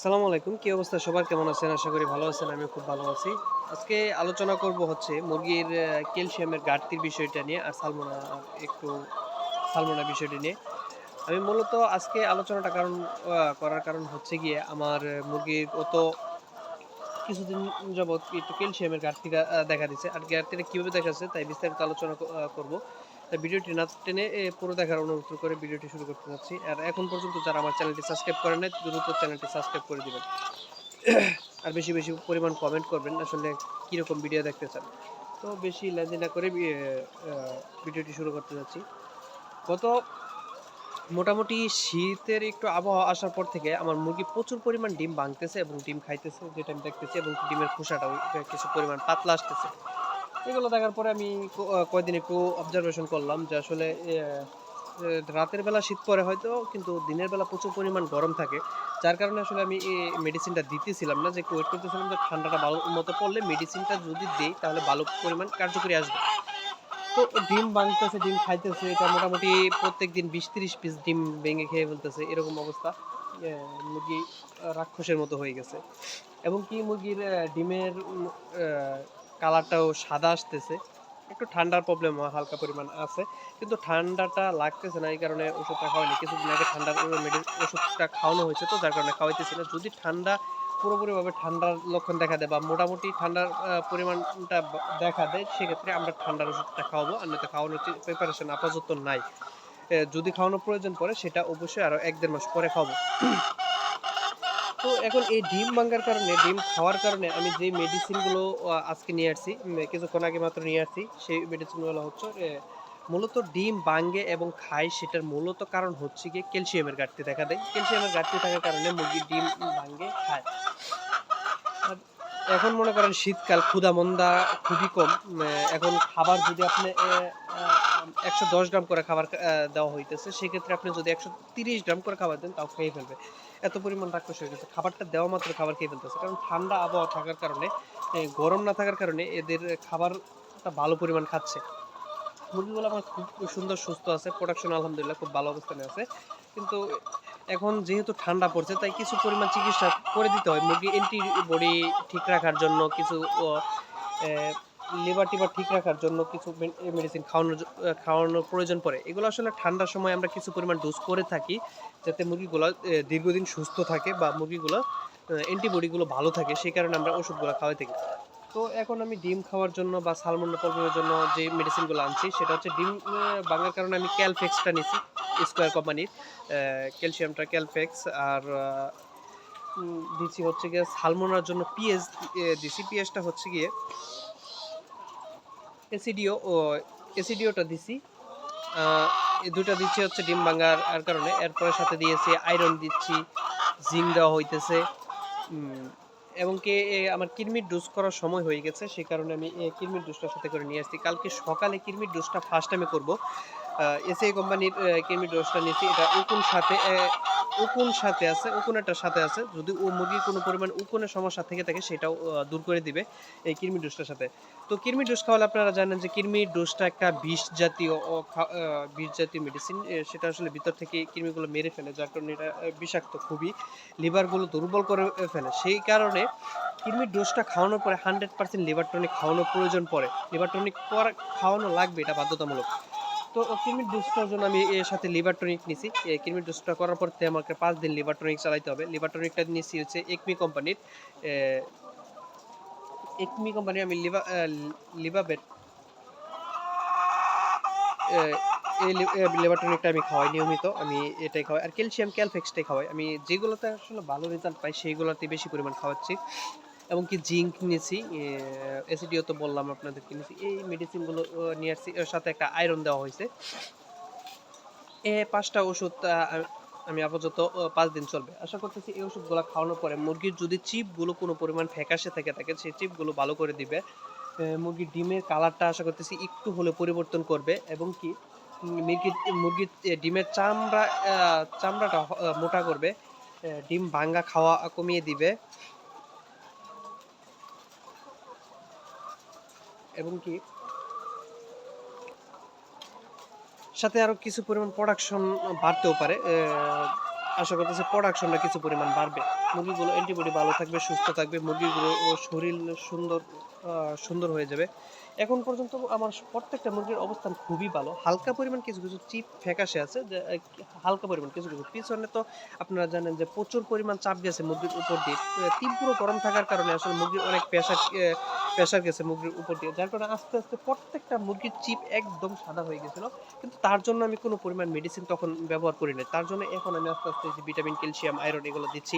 আসসালামু আলাইকুম। কি অবস্থা? সবার কেমন আছেন? আশা করি ভালো আছেন আমি খুব ভালো আছি। আজকে আলোচনা করব হচ্ছে মুরগির ক্যালসিয়ামের ঘাটতির বিষয়টা নিয়ে আর সালমোনা, একটু সালমোনা বিষয়টি নিয়ে। আমি মূলত আজকে আলোচনাটা কারণ করার কারণ হচ্ছে গিয়ে আমার মুরগির অত কিছুদিন যাবৎ একটু ক্যালসিয়ামের ঘাটতিটা দেখা দিচ্ছে আর ঘাটতিটা কীভাবে দেখা যাচ্ছে তাই বিস্তারিত আলোচনা করব। ভিডিওটি না টেনে পুরো দেখার অনুরোধ করে ভিডিওটি শুরু করতে যাচ্ছি। আর এখন পর্যন্ত যারা আমার চ্যানেলটি সাবস্ক্রাইব করেন নাই, দ্রুত চ্যানেলটি সাবস্ক্রাইব করে দিবেন। আর বেশি বেশি পরিমাণ কমেন্ট করবেন, আসলে কীরকম ভিডিও দেখতে চান। তো বেশি লেনদেন না করে ভিডিওটি শুরু করতে যাচ্ছি। গত মোটামুটি শীতের একটু আবহাওয়া আসার পর থেকে আমার মুরগি প্রচুর পরিমাণ ডিম ভাঙতেছে এবং ডিম খাইতেছে, যেটা আমি দেখতেছি, এবং ডিমের খোসাটাও কিছু পরিমাণ পাতলা আসতেছে। এগুলো দেখার পরে আমি ক- আহ, কয়দিন একটু অবজারভেশন করলাম যে আসলে রাতের বেলা শীত পরে হয়তো কিন্তু দিনের বেলা প্রচুর পরিমাণ গরম থাকে। যার কারণে আসলে আমি এই মেডিসিনটা দিতেছিলাম না যে ওয়েট করতেছিলাম যে ঠান্ডাটা ভালো মতো পড়লে মেডিসিনটা যদি দেই তাহলে ভালো পরিমাণ কার্যকরী আসবে। তো ডিম ভাঙতেছে ডিম খাইতেছে এটা মোটামুটি প্রত্যেক দিন বিশ তিরিশ পিস ডিম ভেঙে খেয়ে ফেলতেছে এরকম অবস্থা। মুরগি রাক্ষসের মতো হয়ে গেছে। এবং কি মুরগির ডিমের কালারটাও সাদা আসতেছে। একটু ঠান্ডার প্রবলেম হালকা পরিমাণ আছে। কিন্তু ঠান্ডাটা লাগতেছে না, এই কারণে ওষুধটা খাওয়াইনি। কিছুদিন আগে ঠান্ডার মেডি ওষুধটা খাওয়ানো হয়েছে তো, যার কারণে খাওয়াইতেছি না। যদি ঠান্ডা পুরোপুরিভাবে ঠান্ডার লক্ষণ দেখা দেয় বা মোটামুটি ঠান্ডার পরিমাণটা দেখা দেয়, সেক্ষেত্রে আমরা ঠান্ডার ওষুধটা খাওয়াবো। আর নয়তো খাওয়ানোর প্রিপারেশন আপাতত নাই। যদি খাওয়ানোর প্রয়োজন পড়ে, সেটা অবশ্যই আরও এক দেড় মাস পরে খাওয়াবো। তো এখন এই ডিম ভাঙার কারণে, ডিম খাওয়ার কারণে আমি যে মেডিসিনগুলো আজকে নিয়ে আসছি কিছুক্ষণ আগে মাত্র নিয়ে আসছি, সেই মেডিসিনগুলো হচ্ছে মূলত ডিম ভাঙ্গে এবং খায় সেটার মূলত কারণ হচ্ছে গিয়ে ক্যালসিয়ামের ঘাটতি দেখা দেয়। ক্যালসিয়ামের ঘাটতি থাকার কারণে মুরগি ডিম ভাঙ্গে খায়। এখন মনে করেন শীতকাল ক্ষুধা মন্দা খুবই কম এখন খাবার যদি আপনি একশো দশ গ্রাম করে খাবার দেওয়া হইতেছে। সেক্ষেত্রে আপনি যদি একশো তিরিশ গ্রাম করে খাবার দেন, তাও খেয়ে ফেলবে। এত পরিমাণ রাক্ষস হয়ে খাবারটা দেওয়া মাত্র খাবার খেয়ে ফেলতেছে। কারণ ঠান্ডা আবহাওয়া থাকার কারণে গরম না থাকার কারণে এদের খাবারটা ভালো পরিমাণ খাচ্ছে। মুরগিগুলো আমার খুব সুন্দর, সুস্থ আছে। প্রোডাকশন আলহামদুলিল্লাহ খুব ভালো অবস্থানে আছে। কিন্তু এখন যেহেতু ঠান্ডা পড়ছে, তাই কিছু পরিমাণ চিকিৎসা করে দিতে হয়। মুরগি অ্যান্টিবডি ঠিক রাখার জন্য কিছু লিভার টিভার ঠিক রাখার জন্য কিছু মেডিসিন খাওয়ানোর খাওয়ানোর প্রয়োজন পড়ে। এগুলো আসলে ঠান্ডার সময় আমরা কিছু পরিমাণ ডোজ করে থাকি যাতে মুরগিগুলো দীর্ঘদিন সুস্থ থাকে বা মুরগিগুলো অ্যান্টিবডিগুলো ভালো থাকে, সেই কারণে আমরা ওষুধগুলো খাওয়াই থাকি। তো এখন আমি ডিম খাওয়ার জন্য বা সালমন্ডা প্রবলেমের জন্য যে মেডিসিনগুলো আনছি, সেটা হচ্ছে ডিম ভাঙার কারণে আমি ক্যালফেক্সটা নিছি স্কোয়ার কোম্পানির ক্যালসিয়ামটা ক্যালফেক্স আর দিচ্ছি হচ্ছে গিয়ে সালমোনার জন্য পিএস দিছি। পিএসটা হচ্ছে গিয়ে এসিডিও, ও, এসিডিওটা দিছি। দুটা দিচ্ছি হচ্ছে ডিম ভাঙার, আর কারণে। এরপরে সাথে দিয়েছি আয়রন দিচ্ছি, জিঙ্ক দেওয়া হইতেছে। এবং কি আমার কিরমির ডোজ করার সময় হয়ে গেছে সেই কারণে আমি কিরমির ডোজটার সাথে করে নিয়ে আসছি। কালকে সকালে কিরমির ডোজটা ফার্স্ট টাইমে করব। এসআই কোম্পানির কিরমির ডোজটা নিয়েছি। এটা উকুন সাথে উকুন সাথে আছে উকুনেরটার সাথে আছে। যদি ও মুরগির কোনো পরিমাণ উকুনের সমস্যা থেকে থাকে, সেটাও দূর করে দিবে এই কিরমির ডোজটার সাথে। তো কিরমির ডোজ খাওয়ালে আপনারা জানেন যে কিরমির ডোজটা একটা বিষ জাতীয় বিষ জাতীয় মেডিসিন সেটা আসলে ভিতর থেকে কৃমিগুলো মেরে ফেলে, যার কারণে এটা বিষাক্ত খুবই। লিভারগুলো দুর্বল করে ফেলে। সেই কারণে কিরমির ডোজটা খাওয়ানোর পরে হান্ড্রেড পার্সেন্ট লিভার টনিক খাওয়ানোর প্রয়োজন পড়ে। লিভার টনিক খাওয়ানো লাগবে, এটা বাধ্যতামূলক। তো কিরমির ডোজটার জন্য আমি এর সাথে লিভার টনিক নিছি। কিরমির ডোজটা করার পর আমাকে পাঁচ দিন লিভার টনিক চালাইতে হবে। লিভার টনিকটা নিছি হচ্ছে একমি কোম্পানির। একমি কোম্পানি আমি লিভা লিভাবেট এই লিভার টনিকটা আমি খাওয়াই নিয়মিত। আমি এটাই খাওয়াই। আর ক্যালসিয়াম, ক্যালফেক্সটাই খাওয়াই। আমি যেগুলোতে আসলে ভালো রেজাল্ট পাই, সেইগুলোতে বেশি পরিমাণ খাওয়াচ্ছি। এবং কি জিঙ্ক নিয়েছি এসিডিও তো বললাম আপনাদেরকে নিয়েছি। এই মেডিসিনগুলো নিয়ে আসছি। এর সাথে একটা আয়রন দেওয়া হয়েছে। এ, পাঁচটা ওষুধ আমি- আমি আপাতত পাঁচ দিন চলবে। আশা করতেছি এই ওষুধগুলো খাওয়ানোর পরে মুরগির যদি চিপগুলো কোনো পরিমাণ ফ্যাকাশে থেকে থাকে, সেই চিপগুলো ভালো করে দিবে। মুরগির ডিমের কালারটা আশা করতেছি একটু হলে পরিবর্তন করবে এবং কি মুরগির মুরগির ডিমের চামড়া চামড়াটা মোটা করবে। ডিম ভাঙ্গা খাওয়া কমিয়ে দিবে। এবং কি সাথে আরও কিছু পরিমাণ প্রোডাকশন বাড়তেও পারে। আশা করতেছি প্রোডাকশনটা কিছু পরিমাণ বাড়বে। মুরগিগুলো অ্যান্টিবডি ভালো থাকবে, সুস্থ থাকবে, মুরগিগুলো শরীর সুন্দর সুন্দর হয়ে যাবে। এখন পর্যন্ত আমার প্রত্যেকটা মুরগির অবস্থান খুবই ভালো। হালকা পরিমাণ কিছু কিছু চিপ ফ্যাকাশে আছে, যে হালকা পরিমাণ কিছু কিছু পিছনে তো আপনারা জানেন যে প্রচুর পরিমাণ চাপ গেছে মুরগির উপর দিয়ে। তীব্র গরম থাকার কারণে আসলে মুরগির অনেক প্রেশার প্রেশার গেছে মুরগির উপর দিয়ে। যার কারণে আস্তে আস্তে প্রত্যেকটা মুরগির চিপ একদম সাদা হয়ে গেছিল। কিন্তু তার জন্য আমি কোনো পরিমাণ মেডিসিন তখন ব্যবহার করি নাই তার জন্য এখন আমি আস্তে আস্তে যে ভিটামিন ক্যালসিয়াম আয়রন এগুলো দিচ্ছি।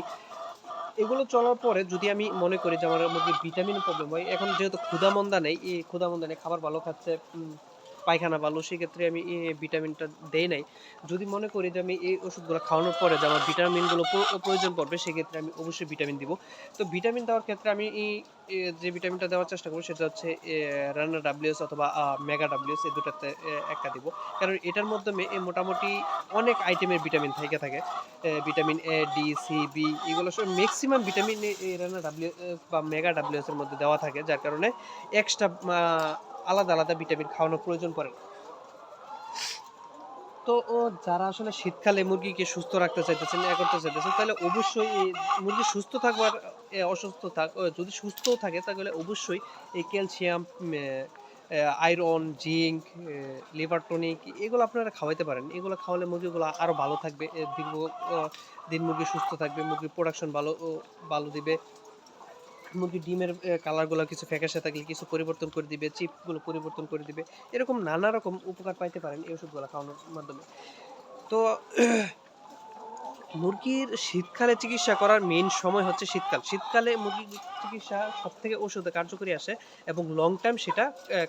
এগুলো চলার পরে যদি আমি মনে করি যে আমার মধ্যে ভিটামিন প্রবলেম হয়, এখন যেহেতু ক্ষুধামন্দা নেই, এই ক্ষুধামন্দা নেই খাবার ভালো খাচ্ছে পায়খানা ভালো সেক্ষেত্রে আমি ভিটামিনটা দেই নাই। যদি মনে করি যে আমি এই ওষুধগুলো খাওয়ানোর পরে যে আমার ভিটামিনগুলো প্র- প্রয়োজন পড়বে, সেক্ষেত্রে আমি অবশ্যই ভিটামিন দিব। তো ভিটামিন দেওয়ার ক্ষেত্রে আমি যে ভিটামিনটা দেওয়ার চেষ্টা করি সেটা হচ্ছে রান্না ডাব্লিউএস অথবা মেগা ডাব্লিউএস, এই দুটাতে একটা দিব। কারণ এটার মাধ্যমে মোটামুটি অনেক আইটেমের ভিটামিন থেকে থাকে। Vitamin A, D, C, B, এগুলো সব ম্যাক্সিমাম ভিটামিন রান্না ডাব্লিউএস বা মেগা ডাব্লিউএস এর মধ্যে দেওয়া থাকে, যার কারণে এক্সট্রা আলাদা আলাদা ভিটামিন খাওয়ানোর প্রয়োজন পড়ে। তো যারা আসলে শীতকালে মুরগিকে সুস্থ রাখতে চাইতেছেন ইয়ে করতে চাইতেছেন তাহলে অবশ্যই মুরগি সুস্থ থাকবার অসুস্থ থাক যদি সুস্থ থাকে তাহলে অবশ্যই এই calcium iron zinc liver tonic এগুলো আপনারা খাওয়াইতে পারেন এগুলো খাওয়ালে মুরগিগুলো আরও ভালো থাকবে এ, দীর্ঘ দিন মুরগি সুস্থ থাকবে মুরগির প্রোডাকশন ভালো ভালো দিবে মুরগির ডিমের কালারগুলো কিছু ফ্যাকাশে থাকলে কিছু পরিবর্তন করে দিবে, চিপগুলো পরিবর্তন করে দিবে, এরকম নানা রকম উপকার পাইতে পারেন এই ওষুধগুলো খাওয়ানোর মাধ্যমে। তো, মুরগির শীতকালে চিকিৎসা করার মেইন সময় হচ্ছে শীতকাল। শীতকালে মুরগির চিকিৎসা সব থেকে ওষুধে কার্যকরী আসে এবং লং টাইম সেটা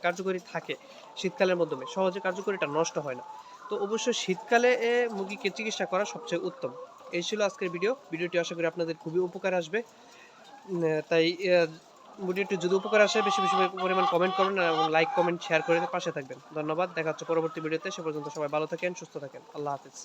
কার্যকরী থাকে শীতকালের মাধ্যমে। সহজে কার্যকরীটা নষ্ট হয় না। তো অবশ্যই শীতকালে মুরগিকে চিকিৎসা করা সবচেয়ে উত্তম। এই ছিল আজকের ভিডিও ভিডিওটি আশা করি আপনাদের খুবই উপকার আসবে। তাই ভিডিওটি যদি উপকার আসে, বেশি বেশি পরিমাণ কমেন্ট করবেন এবং লাইক কমেন্ট শেয়ার করে পাশে থাকবেন। ধন্যবাদ, দেখা হচ্ছে পরবর্তী ভিডিওতে। সে পর্যন্ত সবাই ভালো থাকেন, সুস্থ থাকেন। আল্লাহ হাফিজ।